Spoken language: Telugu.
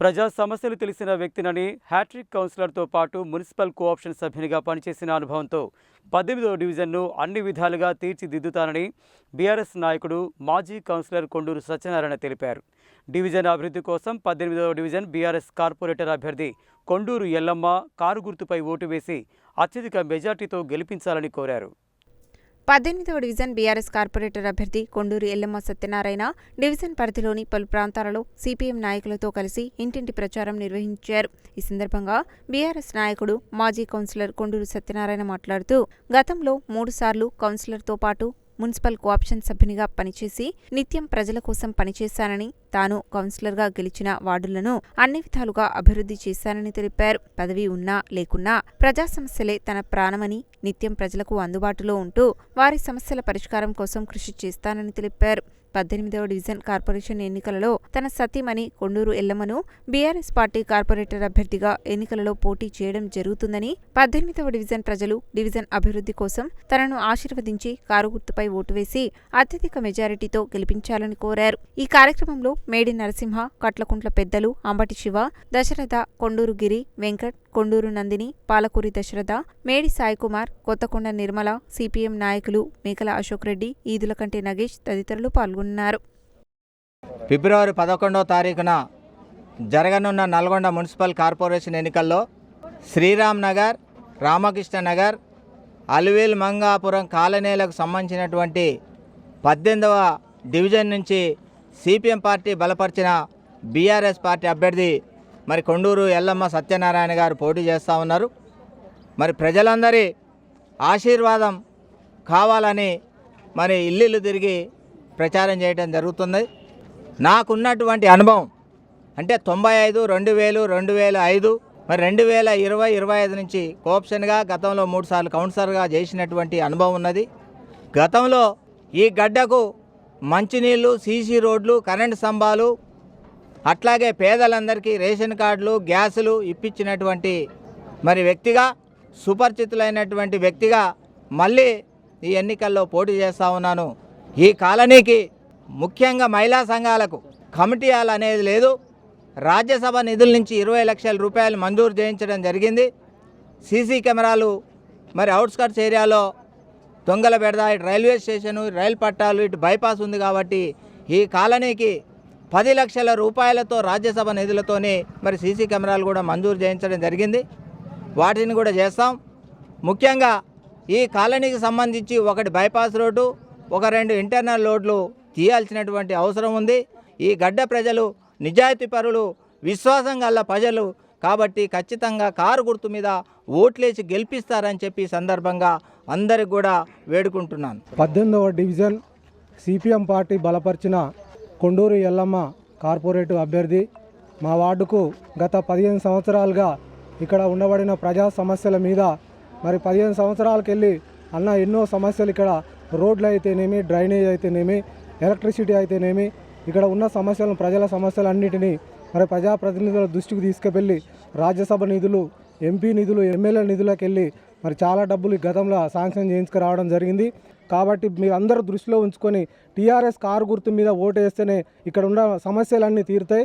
ప్రజా సమస్యలు తెలిసిన వ్యక్తినని హ్యాట్రిక్ కౌన్సిలర్తో పాటు మున్సిపల్ కోఆప్షన్ సభ్యునిగా పనిచేసిన అనుభవంతో పద్దెనిమిదవ డివిజన్ను అన్ని విధాలుగా తీర్చిదిద్దుతానని బీఆర్ఎస్ నాయకుడు మాజీ కౌన్సిలర్ కొండూరు సత్యనారాయణ తెలిపారు. డివిజన్ అభివృద్ధి కోసం పద్దెనిమిదవ డివిజన్ బీఆర్ఎస్ కార్పొరేటర్ అభ్యర్థి కొండూరు ఎల్లమ్మ కారు గుర్తుపై ఓటు వేసి అత్యధిక మెజార్టీతో గెలిపించాలని కోరారు. పద్దెనిమిదవ డివిజన్ బీఆర్ఎస్ కార్పొరేటర్ అభ్యర్థి కొండూరు ఎల్లమ్మ సత్యనారాయణ డివిజన్ పరిధిలోని పలు ప్రాంతాలలో సిపిఎం నాయకులతో కలిసి ఇంటింటి ప్రచారం నిర్వహించారు. ఈ సందర్భంగా బీఆర్ఎస్ నాయకుడు మాజీ కౌన్సిలర్ కొండూరు సత్యనారాయణ మాట్లాడుతూ గతంలో మూడుసార్లు కౌన్సిలర్తో పాటు మున్సిపల్ కోఆప్షన్ సభ్యునిగా పనిచేసి నిత్యం ప్రజల కోసం పనిచేశానని తాను కౌన్సిలర్గా గెలిచిన వార్డులను అన్ని విధాలుగా అభివృద్ధి చేశానని తెలిపారు. పదవి ఉన్నా లేకున్నా ప్రజా సమస్యలే తన ప్రాణమని నిత్యం ప్రజలకు అందుబాటులో ఉంటూ వారి సమస్యల పరిష్కారం కోసం కృషి చేస్తానని తెలిపారు. పద్దెనిమిదవ డివిజన్ కార్పొరేషన్ ఎన్నికలలో తన సతీమణి కొండూరు ఎల్లమ్మను బీఆర్ఎస్ పార్టీ కార్పొరేటర్ అభ్యర్థిగా ఎన్నికలలో పోటీ చేయడం జరుగుతుందని పద్దెనిమిదవ డివిజన్ ప్రజలు డివిజన్ అభివృద్ధి కోసం తనను ఆశీర్వదించి కారు గుర్తుపై ఓటు వేసి అత్యధిక మెజారిటీతో గెలిపించాలని కోరారు. ఈ కార్యక్రమంలో మేడి నరసింహ కట్లకుంట్ల పెద్దలు అంబటి శివ దశరథ కొండూరు గిరి వెంకట్ కొండూరు నందిని పాలకూరి దశరథ మేడి సాయికుమార్ కొత్తకొండ నిర్మల సిపిఎం నాయకులు మేకల అశోక్ రెడ్డి ఈదులకంటి నగేష్ తదితరులు పాల్గొన్నారు. ఫిబ్రవరి పదకొండవ తారీఖున జరగనున్న నల్గొండ మున్సిపల్ కార్పొరేషన్ ఎన్నికల్లో శ్రీరామ్ నగర్ రామకృష్ణ నగర్ అలివేల్ మంగాపురం కాలనీలకు సంబంధించినటువంటి పద్దెనిమిదవ డివిజన్ నుంచి సిపిఎం పార్టీ బలపరిచిన బీఆర్ఎస్ పార్టీ అభ్యర్థి మరి కొండూరు ఎల్లమ్మ సత్యనారాయణ గారు పోటీ చేస్తూ ఉన్నారు. మరి ప్రజలందరి ఆశీర్వాదం కావాలని మరి ఇల్లు తిరిగి ప్రచారం చేయడం జరుగుతుంది. నాకున్నటువంటి అనుభవం అంటే తొంభై ఐదు రెండు వేలు రెండు వేల ఐదు మరి రెండు వేల ఇరవై ఇరవై ఐదు నుంచి కోఆప్షన్గా గతంలో మూడుసార్లు కౌన్సిలర్గా చేసినటువంటి అనుభవం ఉన్నది. గతంలో ఈ గడ్డకు మంచినీళ్ళు సీసీ రోడ్లు కరెంటు స్తంభాలు అట్లాగే పేదలందరికీ రేషన్ కార్డులు గ్యాసులు ఇప్పించినటువంటి మరి వ్యక్తిగా సుపరిచితులైనటువంటి వ్యక్తిగా మళ్ళీ ఈ ఎన్నికల్లో పోటీ చేస్తూ ఉన్నాను. ఈ కాలనీకి ముఖ్యంగా మహిళా సంఘాలకు కమిటీలు అనేది లేదు. రాజ్యసభ నిధుల నుంచి ఇరవై లక్షల రూపాయలు మంజూరు చేయించడం జరిగింది. సీసీ కెమెరాలు మరి అవుట్స్కట్స్ ఏరియాలో దొంగల బెడద ఇటు రైల్వే స్టేషను రైలు పట్టాలు ఇటు బైపాస్ ఉంది కాబట్టి ఈ కాలనీకి పది లక్షల రూపాయలతో రాజ్యసభ నిధులతోనే మరి సీసీ కెమెరాలు కూడా మంజూరు చేయించడం జరిగింది. వాటిని కూడా చేస్తాం. ముఖ్యంగా ఈ కాలనీకి సంబంధించి ఒకటి బైపాస్ రోడ్డు ఒక రెండు ఇంటర్నల్ రోడ్లు తీయాల్సినటువంటి అవసరం ఉంది. ఈ గడ్డ ప్రజలు నిజాయితీ పరులు విశ్వాసం గల ప్రజలు కాబట్టి ఖచ్చితంగా కారు గుర్తు మీద ఓట్లేసి గెలిపిస్తారని చెప్పి సందర్భంగా అందరికి కూడా వేడుకుంటున్నాను. పద్దెనిమిదవ డివిజన్ సిపిఎం పార్టీ బలపరిచిన కొండూరు ఎల్లమ్మ కార్పొరేటు అభ్యర్థి. మా వార్డుకు గత పదిహేను సంవత్సరాలుగా ఇక్కడ ఉండబడిన ప్రజా సమస్యల మీద మరి పదిహేను సంవత్సరాలకు వెళ్ళి అన్న ఎన్నో సమస్యలు ఇక్కడ రోడ్లు అయితేనేమి డ్రైనేజ్ అయితేనేమి ఎలక్ట్రిసిటీ అయితేనేమి ఇక్కడ ఉన్న సమస్యలను ప్రజల సమస్యలన్నింటినీ మరి ప్రజాప్రతినిధుల దృష్టికి తీసుకువెళ్ళి రాజ్యసభ నిధులు ఎంపీ నిధులు ఎమ్మెల్యే నిధులకు వెళ్ళి మరి చాలా డబ్బులు ఈ గతంలో శాంక్షన్ చేయించుకురావడం జరిగింది. కాబట్టి మీరు అందరూ దృష్టిలో ఉంచుకొని టీఆర్ఎస్ కారు గుర్తు మీద ఓటు వేస్తేనే ఇక్కడ ఉన్న సమస్యలన్నీ తీరుతాయి.